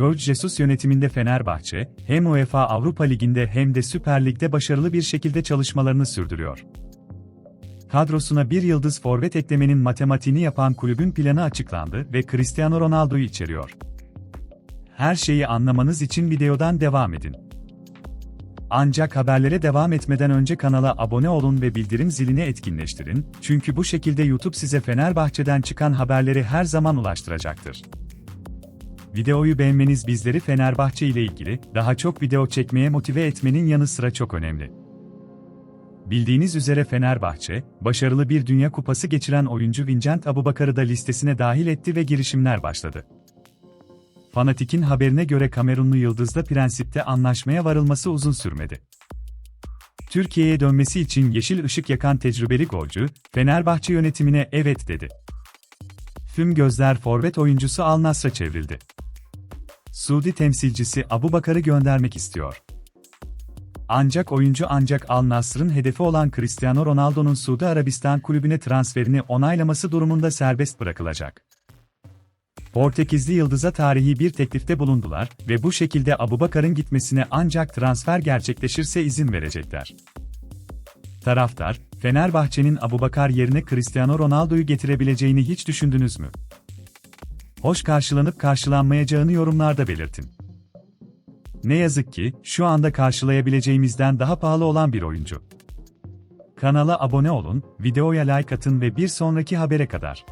Jorge Jesus yönetiminde Fenerbahçe, hem UEFA Avrupa Ligi'nde hem de Süper Lig'de başarılı bir şekilde çalışmalarını sürdürüyor. Kadrosuna bir yıldız forvet eklemenin matematiğini yapan kulübün planı açıklandı ve Cristiano Ronaldo'yu içeriyor. Her şeyi anlamanız için videodan devam edin. Ancak haberlere devam etmeden önce kanala abone olun ve bildirim zilini etkinleştirin, çünkü bu şekilde YouTube size Fenerbahçe'den çıkan haberleri her zaman ulaştıracaktır. Videoyu beğenmeniz bizleri Fenerbahçe ile ilgili daha çok video çekmeye motive etmenin yanı sıra çok önemli. Bildiğiniz üzere Fenerbahçe, başarılı bir Dünya Kupası geçiren oyuncu Vincent Abubakar'ı da listesine dahil etti ve girişimler başladı. Fanatik'in haberine göre Kamerunlu Yıldız'da prensipte anlaşmaya varılması uzun sürmedi. Türkiye'ye dönmesi için yeşil ışık yakan tecrübeli golcü, Fenerbahçe yönetimine evet dedi. Tüm gözler forvet oyuncusu Al Nassr'a çevrildi. Suudi temsilcisi Abu Bakar'ı göndermek istiyor. Ancak oyuncu ancak Al Nassr'ın hedefi olan Cristiano Ronaldo'nun Suudi Arabistan kulübüne transferini onaylaması durumunda serbest bırakılacak. Portekizli Yıldız'a tarihi bir teklifte bulundular ve bu şekilde Abubakar'ın gitmesine ancak transfer gerçekleşirse izin verecekler. Taraftar, Fenerbahçe'nin Abubakar yerine Cristiano Ronaldo'yu getirebileceğini hiç düşündünüz mü? Hoş karşılanıp karşılanmayacağını yorumlarda belirtin. Ne yazık ki, şu anda karşılayabileceğimizden daha pahalı olan bir oyuncu. Kanala abone olun, videoya like atın ve bir sonraki habere kadar.